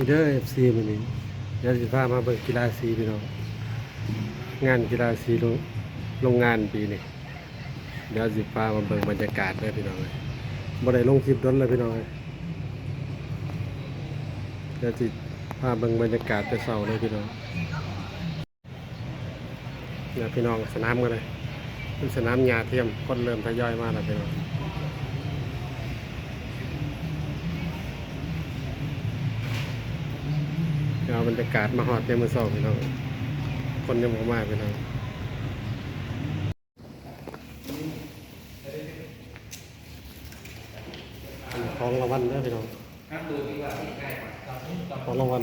นี่เด้อ FC มื้อนี้เดี๋ยวสิพามาเบิ่งกีฬาสีพี่น้องงานกีฬาสีโรงโรงงานปีนี้เดี๋ยวสิพามาเบิ่งบรรยากาศเด้อพี่น้องเอ้ยบ่ได้ลงคลิปด้นเลยพี่น้องเอ้ยเดี๋ยวสิพาเบิ่งบรรยากาศแต่เช้าเลยพี่น้องเนี่ยพี่น้องสนามกันเลยเป็นสนามหญ้าเทียมคนเริ่มทยอยมาแล้วพี่น้อง เอาบรรยากาศมาหอดในมือสองพี่น้องคนยังบ่มากพี่น้องของรางวัลเด้อพี่น้องของรางวัล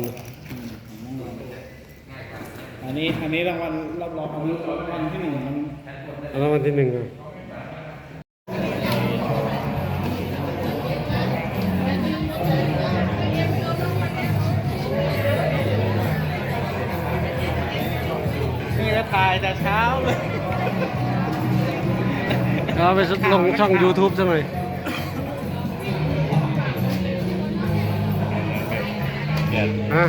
อันนี้อันนี้รางวัลรับรองรางวัลที่หนึ่งมันรางวัลที่หนึ่งอะ ถ่ายแต่เช้าเลยเอาไปลงช่อง YouTube ใช่ไหมอะ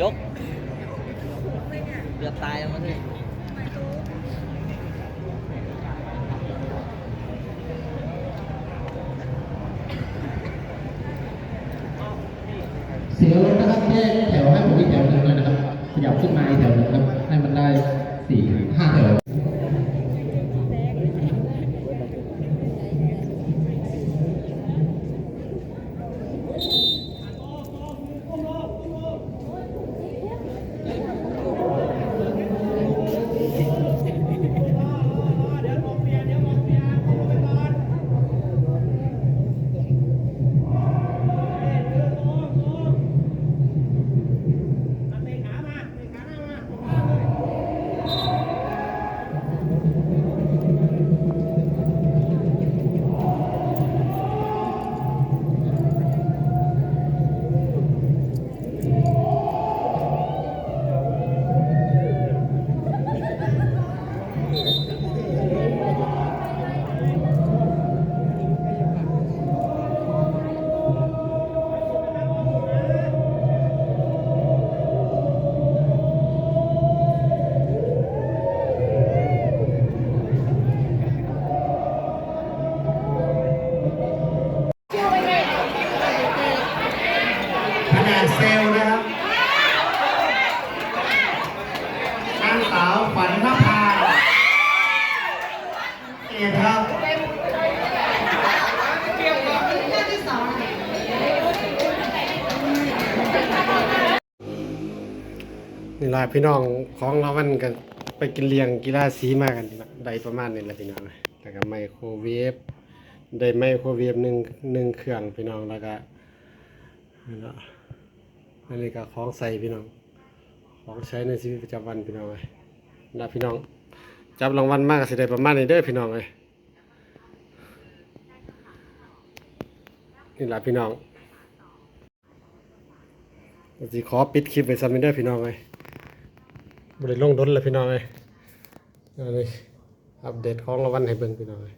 ยกเกือบตายแล้วมั้งพี่ เสียรถนะครับแยกแถวให้ผมอีกแถวหนึ่งเลยนะครับขยับขึ้นมาอีกแถวหนึ่งครับให้มันได้สี่ห้าแถว เซลนะครับนางสาวขวัญนภาเอกครับนี่ล่ะพี่น้องของเราวัลกันไปกินเลี้ยงกีฬาสีมากันนะได้ประมาณนี้แหละพี่น้องแล้วก็ไมโครเวฟได้ไมโครเวฟหนึ่งหนึ่งเครื่องพี่น้องแล้วก็ นั่นล่ะอันนี้ก็ของใส่พี่น้อง ของใช้ในชีวิตประจำวันพี่น้องเลยนะพี่น้อง จับรางวัลมากสิได้ประมาณนี้เด้อพี่น้องเลยนี่แหละพี่น้องสิขอปิดคลิปไว้ซ้ำนี้เด้อพี่น้องเลยบริลงดนเลยพี่น้องเลยเอาเลยอัปเดตของรางวัลให้เบิ่งพี่น้องเลย